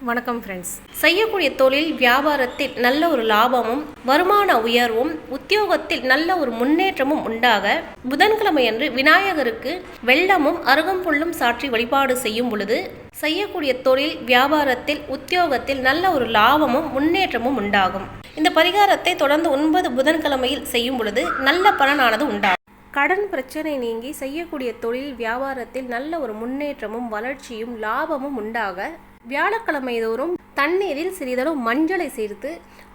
வணக்கம் ஃப்ரெண்ட்ஸ் செய்யக்கூடிய தொழில் வியாபாரத்தில் நல்ல ஒரு லாபமும் வருமான உயர்வும் உத்தியோகத்தில் நல்ல ஒரு முன்னேற்றமும் உண்டாக புதன்கிழமையன்று விநாயகருக்கு வெள்ளமும் அருகம்புல்லும் சாற்றி வழிபாடு செய்யும் பொழுது செய்யக்கூடிய தொழில் வியாபாரத்தில் உத்தியோகத்தில் நல்ல ஒரு லாபமும் முன்னேற்றமும் உண்டாகும். இந்த பரிகாரத்தை தொடர்ந்து ஒன்பது புதன்கிழமையில் செய்யும் பொழுது நல்ல பலனானது உண்டாகும். கடன் பிரச்சனை நீங்கி செய்யக்கூடிய தொழில் வியாபாரத்தில் நல்ல ஒரு முன்னேற்றமும் வளர்ச்சியும் லாபமும் உண்டாக வியாழக்கிழமை தோறும் தண்ணீரில் சிறிதளவு மஞ்சளை சேர்த்து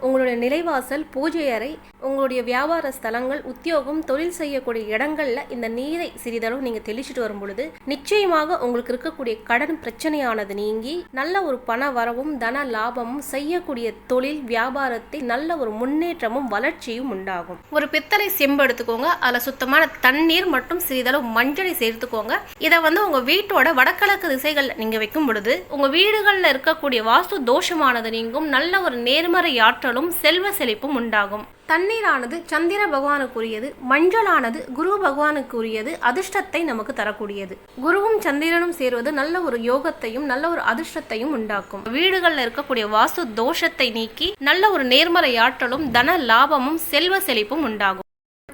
உங்களுடைய நிலைவாசல் பூஜை அறை உங்களுடைய வியாபார ஸ்தலங்கள் உத்தியோகம் தொழில் செய்யக்கூடிய இடங்களில் இந்த நீரை சிறிதளவு நீங்கள் தெளிச்சிட்டு வரும் பொழுது நிச்சயமாக உங்களுக்கு இருக்கக்கூடிய கடன் பிரச்சனையானது நீங்கி நல்ல ஒரு பண வரவும் தன லாபமும் செய்யக்கூடிய தொழில் வியாபாரத்தை நல்ல ஒரு முன்னேற்றமும் வளர்ச்சியும் உண்டாகும். ஒரு பித்தளை செம்பு எடுத்துக்கோங்க. அதில் சுத்தமான தண்ணீர் மற்றும் சிறிதளவு மஞ்சளை சேர்த்துக்கோங்க. இதை வந்து உங்கள் வீட்டோட வடகிழக்கு திசைகளில் நீங்கள் வைக்கும் பொழுது உங்கள் வீடுகளில் இருக்கக்கூடிய வாஸ்து தோஷமானது நீங்கும் நல்ல ஒரு நேர்மறை ஆற்றலும் செல்வ செழிப்பும் உண்டாகும். தண்ணீரானது சந்திர பகவானுக்குரியது மஞ்சளானது குரு பகவானுக்குரியது அதிர்ஷ்டத்தை நமக்கு தரக்கூடியது. குருவும் சந்திரனும் சேருவது நல்ல ஒரு யோகத்தையும் நல்ல ஒரு அதிர்ஷ்டத்தையும் உண்டாக்கும். வீடுகளில் இருக்கக்கூடிய வாஸ்து தோஷத்தை நீக்கி நல்ல ஒரு நேர்மறை ஆற்றலும் தன லாபமும் செல்வ செழிப்பும் உண்டாகும்.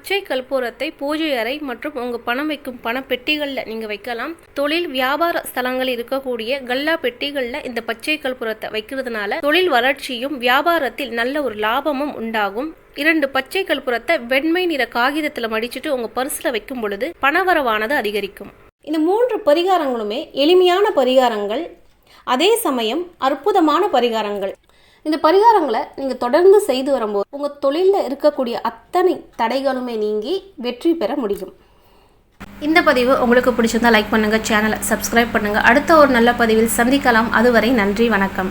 பச்சை கற்பூரத்தை பூஜை அறை மற்றும் உங்கள் பணம் வைக்கும் பணப்பெட்டிகளில் நீங்கள் வைக்கலாம். தொழில் வியாபார ஸ்தலங்கள் இருக்கக்கூடிய கல்லா பெட்டிகளில் இந்த பச்சை கற்பூரத்தை வைக்கிறதுனால தொழில் வளர்ச்சியும் வியாபாரத்தில் நல்ல ஒரு லாபமும் உண்டாகும். இரண்டு பச்சை கற்பூரத்தை வெண்மை நிற காகிதத்தில் மடிச்சுட்டு உங்கள் பர்ஸில் வைக்கும் பொழுது பணவரவானது அதிகரிக்கும். இந்த மூன்று பரிகாரங்களுமே எளிமையான பரிகாரங்கள். அதே சமயம் அற்புதமான பரிகாரங்கள். இந்த பரிகாரங்களை நீங்கள் தொடர்ந்து செய்து வரும்போது உங்கள் தொழிலில் இருக்கக்கூடிய அத்தனை தடைகளுமே நீங்கி வெற்றி பெற முடியும். இந்த பதிவு உங்களுக்கு பிடிச்சிருந்தா லைக் பண்ணுங்கள் சேனலை சப்ஸ்கிரைப் பண்ணுங்கள் அடுத்த ஒரு நல்ல பதிவில் சந்திக்கலாம். அதுவரை நன்றி வணக்கம்.